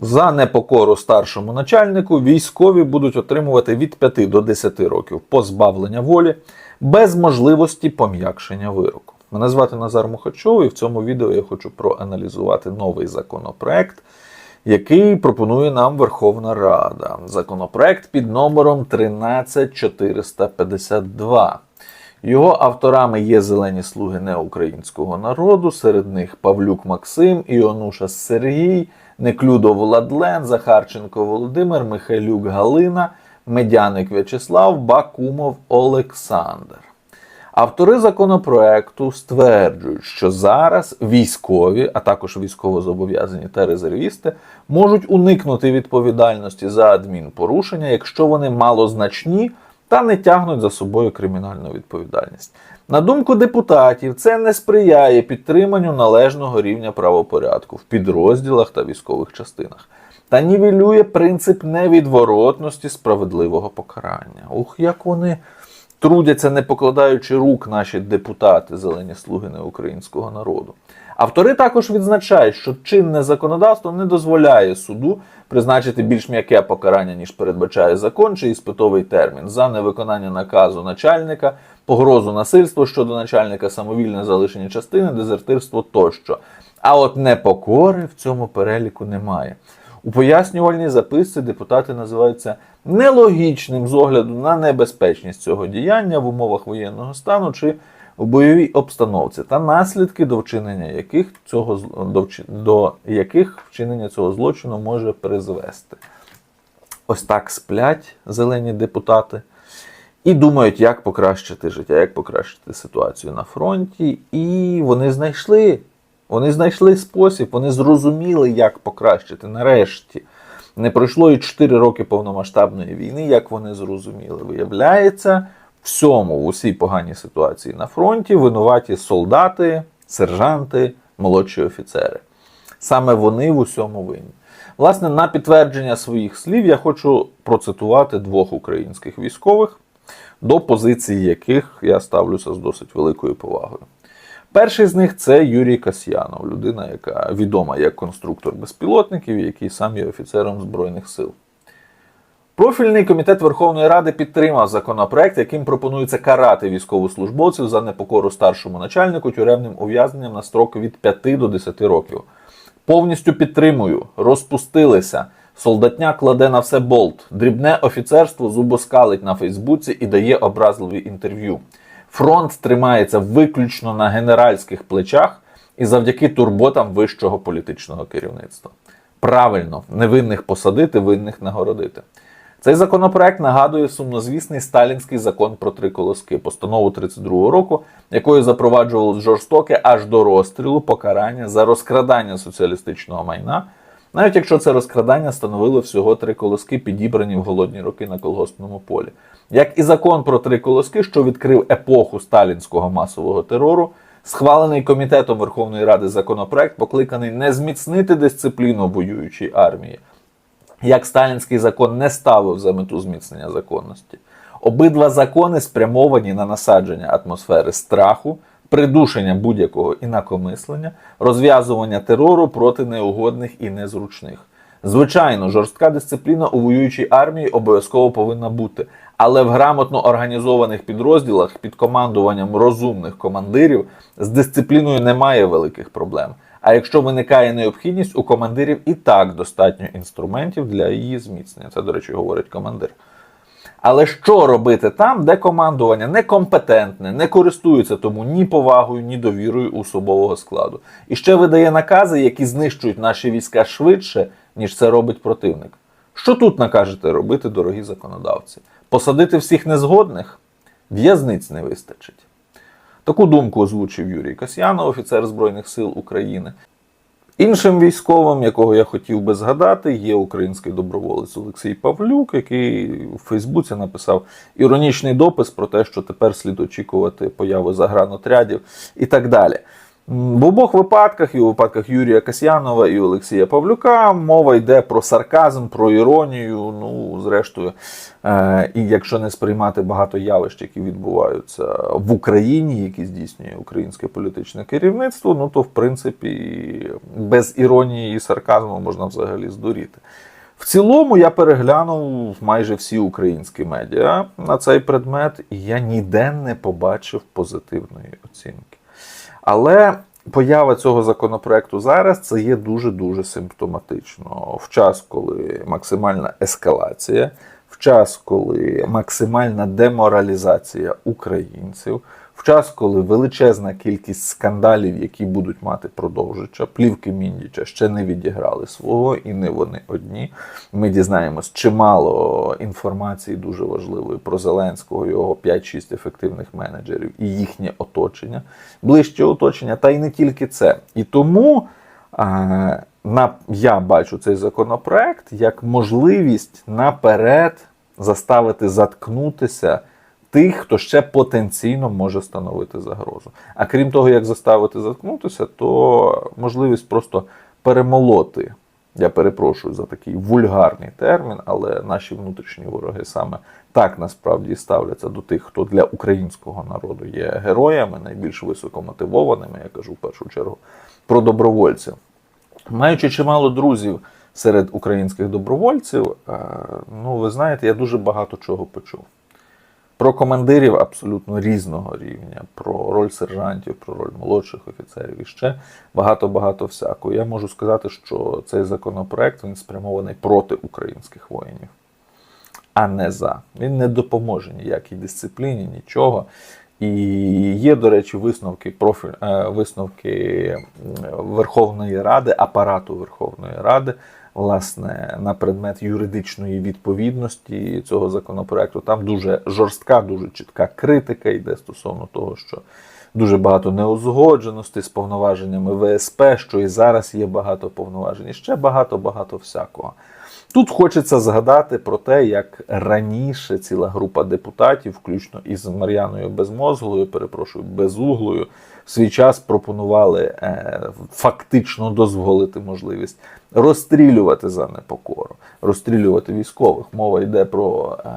За непокору старшому начальнику військові будуть отримувати від 5 до 10 років позбавлення волі без можливості пом'якшення вироку. Мене звати Назар Мухачов, і в цьому відео я хочу проаналізувати новий законопроект, який пропонує нам Верховна Рада. Законопроект під номером 13452. Його авторами є зелені слуги неукраїнського народу, серед них Павлюк Максим, Іонуша Сергій, Неклюдов Владлен, Захарченко Володимир, Михайлюк Галина, Медяник В'ячеслав, Бакумов Олександр. Автори законопроекту стверджують, що зараз військові, а також військовозобов'язані та резервісти, можуть уникнути відповідальності за адмінпорушення, якщо вони малозначні та не тягнуть за собою кримінальну відповідальність. На думку депутатів, це не сприяє підтриманню належного рівня правопорядку в підрозділах та військових частинах та нівелює принцип невідворотності справедливого покарання. Ух, як вони трудяться, не покладаючи рук наші депутати, зелені слуги неукраїнського народу. Автори також відзначають, що чинне законодавство не дозволяє суду призначити більш м'яке покарання, ніж передбачає закон чи іспитовий термін за невиконання наказу начальника, погрозу насильства щодо начальника, самовільне залишення частини, дезертирство тощо. А от непокори в цьому переліку немає. У пояснювальній записці депутати називаються нелогічним з огляду на небезпечність цього діяння в умовах воєнного стану чи у бойовій обстановці та наслідки до вчинення яких цього до, до яких вчинення цього злочину може призвести. Ось так сплять зелені депутати і думають, як покращити життя, як покращити ситуацію на фронті. І вони знайшли. Вони знайшли спосіб, вони зрозуміли, як покращити. Нарешті. Не пройшло і 4 роки повномасштабної війни, як вони зрозуміли. Виявляється, всьому, в усій поганій ситуації на фронті винуваті солдати, сержанти, молодші офіцери. Саме вони в усьому винні. Власне, на підтвердження своїх слів я хочу процитувати двох українських військових, до позиції яких я ставлюся з досить великою повагою. Перший з них це Юрій Касьянов, людина, яка відома як конструктор безпілотників, який сам є офіцером Збройних сил. Профільний комітет Верховної Ради підтримав законопроект, яким пропонується карати військовослужбовців за непокору старшому начальнику тюремним ув'язненням на строк від 5 до 10 років. Повністю підтримую, розпустилися. Солдатня кладе на все болт. Дрібне офіцерство зубоскалить на Фейсбуці і дає образливі інтерв'ю. Фронт тримається виключно на генеральських плечах і завдяки турботам вищого політичного керівництва. Правильно, невинних посадити, винних нагородити. Цей законопроект нагадує сумнозвісний сталінський закон про три колоски, постанову 32 року, якою запроваджувалось жорстоке аж до розстрілу покарання за розкрадання соціалістичного майна, навіть якщо це розкрадання становило всього три колоски, підібрані в голодні роки на колгоспному полі. Як і закон про три колоски, що відкрив епоху сталінського масового терору, схвалений комітетом Верховної Ради законопроект покликаний не зміцнити дисципліну воюючої армії, як сталінський закон не ставив за мету зміцнення законності. Обидва закони спрямовані на насадження атмосфери страху, придушення будь-якого інакомислення, розв'язування терору проти неугодних і незручних. Звичайно, жорстка дисципліна у воюючій армії обов'язково повинна бути, але в грамотно організованих підрозділах під командуванням розумних командирів з дисципліною немає великих проблем. А якщо виникає необхідність, у командирів і так достатньо інструментів для її зміцнення. Це, до речі, говорить командир. Але що робити там, де командування некомпетентне, не користується тому ні повагою, ні довірою особового складу, і ще видає накази, які знищують наші війська швидше, ніж це робить противник. Що тут накажете робити, дорогі законодавці? Посадити всіх незгодних? В'язниць не вистачить. Таку думку озвучив Юрій Касьянов, офіцер Збройних сил України. Іншим військовим, якого я хотів би згадати, є український доброволець Олексій Павлюк, який у Фейсбуці написав іронічний допис про те, що тепер слід очікувати появи загранотрядів і так далі. В обох випадках, і у випадках Юрія Касьянова і Олексія Павлюка, мова йде про сарказм, про іронію. Ну, зрештою, е, і якщо не сприймати багато явищ, які відбуваються в Україні, які здійснює українське політичне керівництво, ну то в принципі без іронії і сарказму можна взагалі здуріти. В цілому я переглянув майже всі українські медіа на цей предмет, і я ніде не побачив позитивної оцінки. Але поява цього законопроекту зараз це є дуже-дуже симптоматично. В час, коли максимальна ескалація, в час, коли максимальна деморалізація українців, в час, коли величезна кількість скандалів, які будуть мати продовжича, плівки Міндіча ще не відіграли свого, і не вони одні. Ми дізнаємось чимало інформації дуже важливої про Зеленського, його 5-6 ефективних менеджерів і їхнє оточення, ближче оточення, та й не тільки це. І тому. е, на, я бачу цей законопроект як можливість наперед заставити заткнутися тих, хто ще потенційно може становити загрозу. А крім того, як заставити заткнутися, то можливість просто перемолоти. Я перепрошую за такий вульгарний термін, але наші внутрішні вороги саме так насправді ставляться до тих, хто для українського народу є героями, найбільш високомотивованими, я кажу в першу чергу, про добровольців. Маючи чимало друзів серед українських добровольців, е, ну ви знаєте, я дуже багато чого почув. Про командирів абсолютно різного рівня, про роль сержантів, про роль молодших офіцерів і ще багато-багато всякого. Я можу сказати, що цей законопроект він спрямований проти українських воїнів, а не за. Він не допоможе ніякій дисципліні, нічого. І є, до речі, висновки профіль, е, висновки Верховної Ради, апарату Верховної Ради, власне, на предмет юридичної відповідності цього законопроекту. Там дуже жорстка, дуже чітка критика йде стосовно того, що дуже багато неузгодженостей з повноваженнями ВСП, що і зараз є багато повноважень, і ще багато-багато всякого. Тут хочеться згадати про те, як раніше ціла група депутатів, включно із Мар'яною Безмозглою, перепрошую, безуглою, свій час пропонували е, фактично дозволити можливість розстрілювати за непокору, розстрілювати військових. Мова йде про е,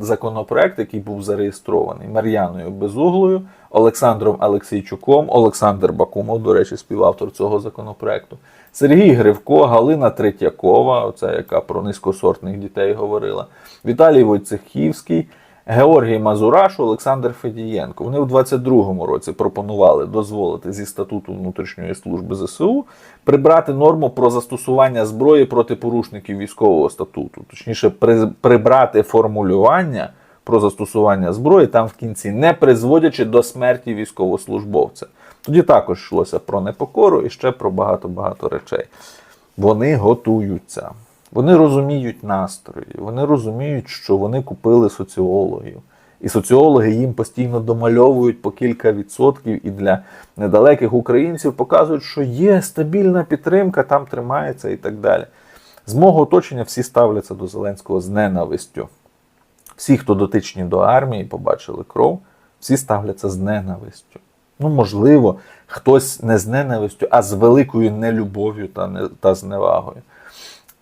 законопроект, який був зареєстрований Мар'яною Безуглою, Олександром Алексійчуком, Олександр Бакумов, до речі, співавтор цього законопроекту. Сергій Гривко, Галина Третьякова, оця яка про низькосортних дітей говорила, Віталій Войцехівський, Георгій Мазураш, Олександр Федієнко. Вони у 22-му році пропонували дозволити зі статуту внутрішньої служби ЗСУ прибрати норму про застосування зброї проти порушників військового статуту, точніше, прибрати формулювання про застосування зброї там в кінці, не призводячи до смерті військовослужбовця. Тоді також йшлося про непокору і ще про багато-багато речей. Вони готуються, вони розуміють настрої, вони розуміють, що вони купили соціологів. І соціологи їм постійно домальовують по кілька відсотків і для недалеких українців показують, що є стабільна підтримка, там тримається і так далі. З мого оточення всі ставляться до Зеленського з ненавистю. Всі, хто дотичні до армії, побачили кров, всі ставляться з ненавистю. Ну, можливо, хтось не з ненавистю, а з великою нелюбов'ю та, не, та зневагою.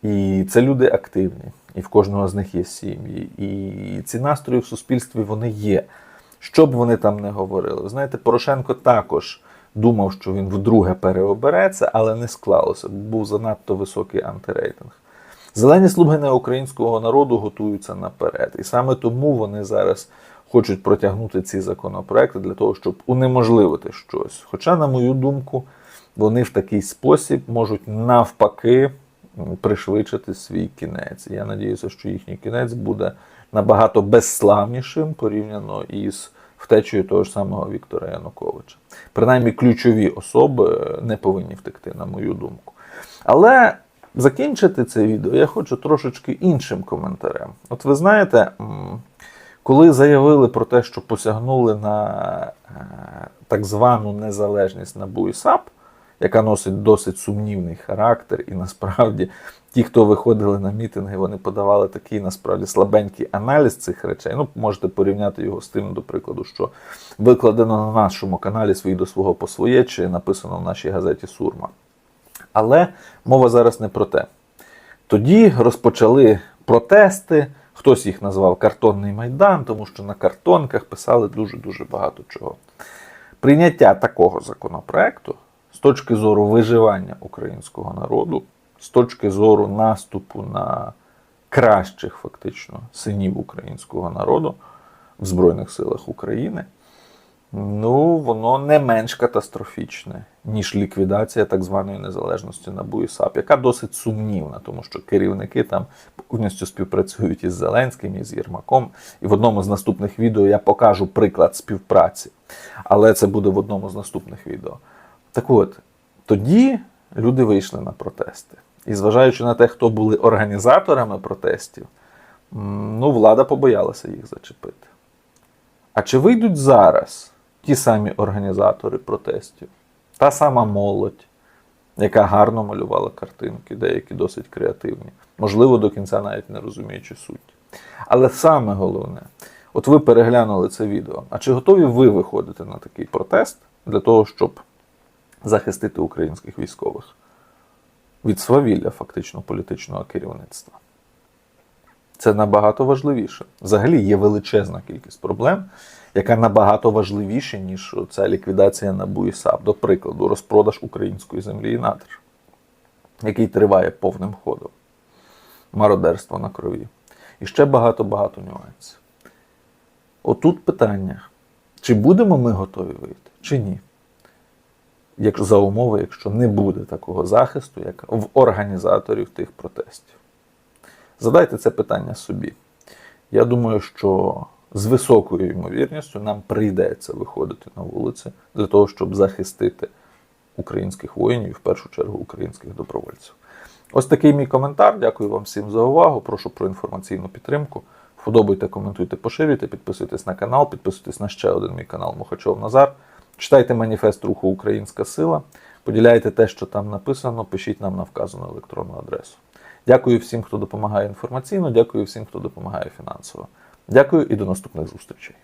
І це люди активні, і в кожного з них є сім'ї. І ці настрої в суспільстві вони є. Що б вони там не говорили. Ви знаєте, Порошенко також думав, що він вдруге переобереться, але не склалося, бо був занадто високий антирейтинг. Зелені слуги неукраїнського народу готуються наперед. І саме тому вони зараз хочуть протягнути ці законопроекти для того, щоб унеможливити щось. Хоча, на мою думку, вони в такий спосіб можуть навпаки пришвидшити свій кінець. Я надіюся, що їхній кінець буде набагато безславнішим порівняно із втечею того ж самого Віктора Януковича. Принаймні, ключові особи не повинні втекти, на мою думку. Але закінчити це відео я хочу трошечки іншим коментарем. От ви знаєте, коли заявили про те, що посягнули на е, так звану незалежність НАБУ і яка носить досить сумнівний характер, і насправді ті, хто виходили на мітинги, вони подавали такий насправді слабенький аналіз цих речей. Ну, можете порівняти його з тим, до прикладу, що викладено на нашому каналі свій до свого по своє, чи написано в нашій газеті Сурма. Але мова зараз не про те. Тоді розпочали протести. Хтось їх назвав картонний майдан, тому що на картонках писали дуже-дуже багато чого. Прийняття такого законопроекту з точки зору виживання українського народу, з точки зору наступу на кращих фактично синів українського народу в Збройних силах України, ну, воно не менш катастрофічне, ніж ліквідація так званої незалежності НАБУ і яка досить сумнівна, тому що керівники там повністю співпрацюють із Зеленським, із Єрмаком. І в одному з наступних відео я покажу приклад співпраці. Але це буде в одному з наступних відео. Так от, тоді люди вийшли на протести. І зважаючи на те, хто були організаторами протестів, ну, влада побоялася їх зачепити. А чи вийдуть зараз ті самі організатори протестів, та сама молодь, яка гарно малювала картинки, деякі досить креативні, можливо, до кінця навіть не розуміючи суть. Але саме головне, от ви переглянули це відео. А чи готові ви виходити на такий протест для того, щоб захистити українських військових від свавілля фактично політичного керівництва? Це набагато важливіше. Взагалі є величезна кількість проблем, яка набагато важливіша, ніж ця ліквідація НАБУ і. До прикладу, розпродаж української землі і надр, який триває повним ходом, мародерство на крові. І ще багато-багато нюансів. Отут питання: чи будемо ми готові вийти, чи ні? Як за умови, якщо не буде такого захисту, як в організаторів тих протестів. Задайте це питання собі. Я думаю, що з високою ймовірністю нам прийдеться виходити на вулиці для того, щоб захистити українських воїнів, і в першу чергу українських добровольців. Ось такий мій коментар. Дякую вам всім за увагу. Прошу про інформаційну підтримку. Вподобайте, коментуйте, поширюйте, підписуйтесь на канал, підписуйтесь на ще один мій канал Мухачов Назар. Читайте маніфест руху Українська Сила, поділяйте те, що там написано, пишіть нам на вказану електронну адресу. Дякую всім, хто допомагає інформаційно, дякую всім, хто допомагає фінансово. Дякую і до наступних зустрічей.